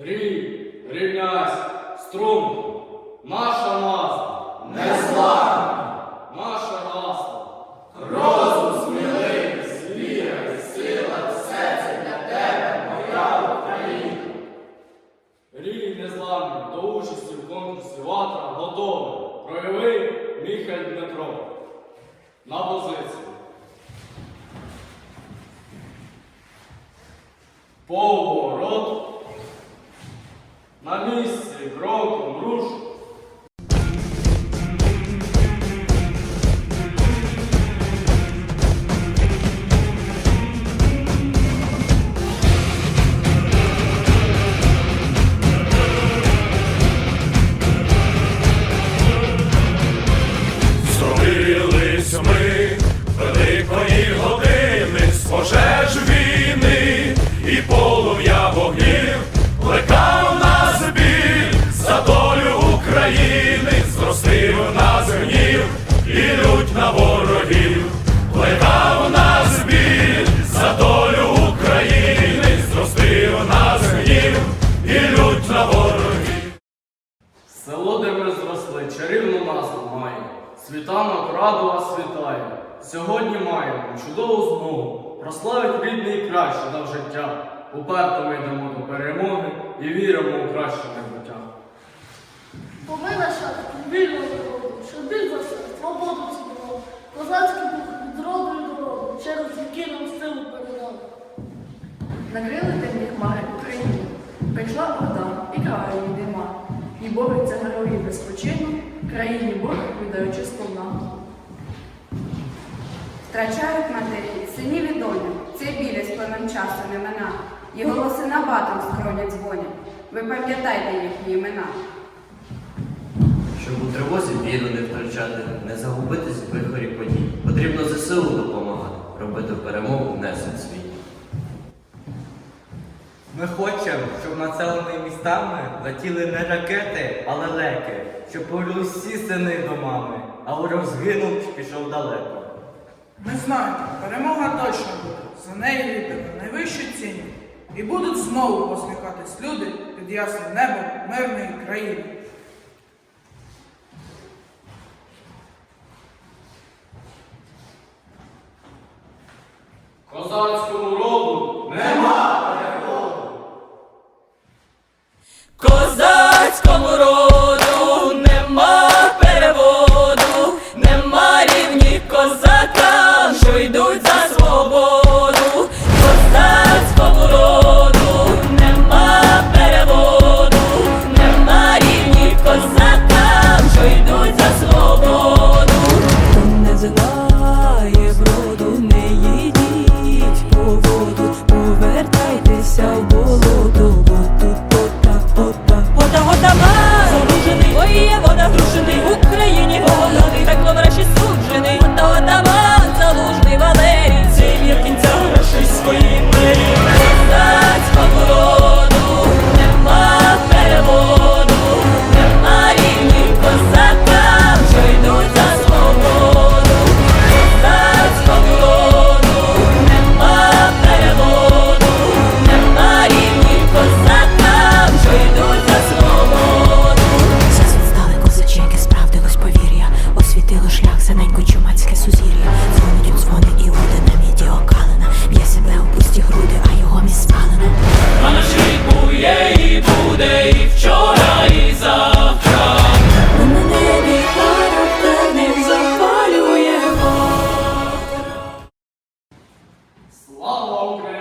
Рі, рівнясь, струм, наша назва, незламна, наша назва, розум сміливість, віра, сила, все це для тебе, моя Україна. Рій незламний до участі в конкурсі ватра готовий. Прояви Міхаль Дмитро. На позицію. Поворот. На місці кроком руш. Світанок раду вас вітає. Сьогодні маємо чудову змогу прославить рідний край, що дав життя. Уперто ми йдемо до перемоги і віримо у краще ми нащадки вільного народу, що все, свободу цінував, козацький дух від роду і до через віки нам силу передав. Накрили темні хмари Україну, прийшла орда і краю дима, і борються герої без країні борг віддаючи сповна. Втрачають матері, синів і доню, цей білі з племен часу не мина. І голоси на батом скронять дзвонять. Ви пам'ятайте їхні імена. Щоб у тривозі віру не втрачати, не загубитись в вихорі подій. Потрібно ЗСУ допомагати, робити перемогу внесок свій. Ми хочемо, щоб населеними містами летіли не ракети, а лелеки, щоб повернули сини до мами, а ворог згинув чи пішов далеко. Ми знаємо, перемога точно буде. За неї віддамо найвищу ціну. І будуть знову посміхатись люди під ясним небом мирної країни. Козацькому освітило шлях за ненько чумацьке сузір'я. Дзвонить у дзвони і луде на міді окалина. Б'є себе у пусті груди, а його міст спалена. А наш рік бує і буде, і вчора, і завтра. Ми на небі характерних запалює Слава Україні!